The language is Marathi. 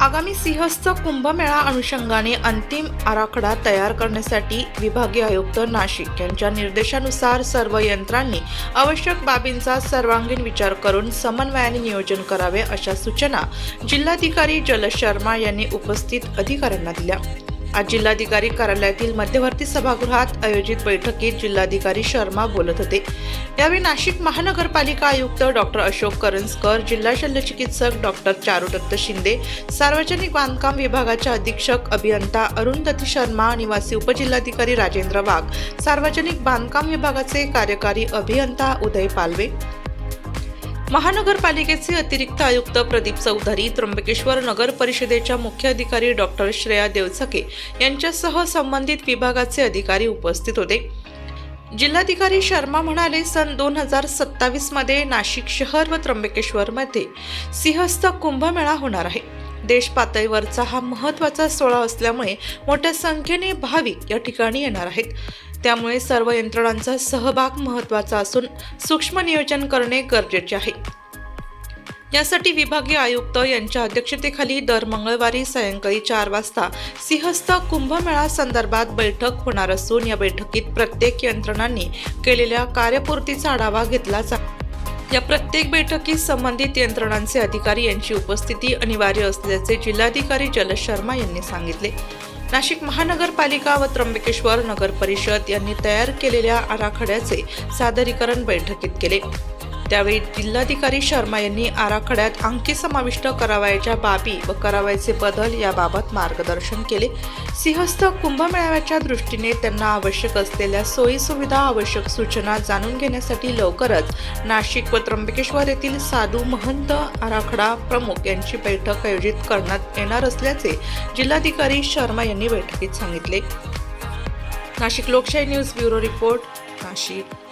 आगामी सिंहस्थ कुंभमेळा अनुषंगाने अंतिम आराखडा तयार करण्यासाठी विभागीय आयुक्त नाशिक यांच्या निर्देशानुसार सर्व यंत्रांनी आवश्यक बाबींचा सर्वांगीण विचार करून समन्वयाने नियोजन करावे अशा सूचना जिल्हाधिकारी जलशर्मा यांनी उपस्थित अधिकाऱ्यांना दिल्या. आज जिल्हाधिकारी कार्यालयातील मध्यवर्ती सभागृहात आयोजित बैठकीत जिल्हाधिकारी शर्मा बोलत होते. यावेळी नाशिक महानगरपालिका आयुक्त डॉक्टर अशोक करंजकर जिल्हा शल्यचिकित्सक डॉक्टर चारुदत्त शिंदे सार्वजनिक बांधकाम विभागाच्या अधीक्षक अभियंता अरुंधती शर्मा निवासी उपजिल्हाधिकारी राजेंद्र वाघ सार्वजनिक बांधकाम विभागाचे कार्यकारी अभियंता उदय पालवे महानगरपालिकेचे अतिरिक्त आयुक्त प्रदीप चौधरी त्र्यंबकेश्वर नगर परिषदेच्या मुख्य अधिकारी डॉक्टर श्रेया देवचके यांच्यासह संबंधित विभागाचे अधिकारी उपस्थित होते. जिल्हाधिकारी शर्मा म्हणाले सन दोन हजार सत्तावीसमध्ये नाशिक शहर व त्र्यंबकेश्वरमध्ये सिंहस्थ कुंभमेळा होणार आहे. देश पातळीवरचा हा महत्त्वाचा सोहळा असल्यामुळे मोठ्या संख्येने भाविक या ठिकाणी येणार आहेत. त्यामुळे सर्व यंत्रणांचा सहभाग महत्त्वाचा असून सूक्ष्म नियोजन करणे गरजेचे आहे. यासाठी विभागीय आयुक्त यांच्या अध्यक्षतेखाली दर मंगळवारी सायंकाळी चार वाजता सिंहस्थ कुंभमेळा संदर्भात बैठक होणार असून या बैठकीत प्रत्येक यंत्रणांनी केलेल्या कार्यपूर्तीचा आढावा घेतला जाईल या प्रत्येक बैठकीत संबंधित यंत्रणांचे अधिकारी यांची उपस्थिती अनिवार्य असल्याचे जिल्हाधिकारी जलद शर्मा यांनी सांगितले. नाशिक महानगरपालिका व त्र्यंबकेश्वर नगर परिषद यांनी तयार केलेल्या आराखड्याचे सादरीकरण बैठकीत केले. त्यावेळी जिल्हाधिकारी शर्मा यांनी आराखड्यात अंकी समाविष्ट करावयाच्या बाबी व करावयाचे बदल याबाबत मार्गदर्शन केले. सिंहस्थ कुंभमेळाव्याच्या दृष्टीने त्यांना आवश्यक असलेल्या सोयी सुविधा आवश्यक सूचना जाणून घेण्यासाठी लवकरच नाशिक व त्र्यंबकेश्वर येथील साधू महंत आराखडा प्रमुख यांची बैठक आयोजित करण्यात येणार असल्याचे जिल्हाधिकारी शर्मा यांनी बैठकीत सांगितले. नाशिक लोकशाही न्यूज ब्युरो रिपोर्ट नाशिक.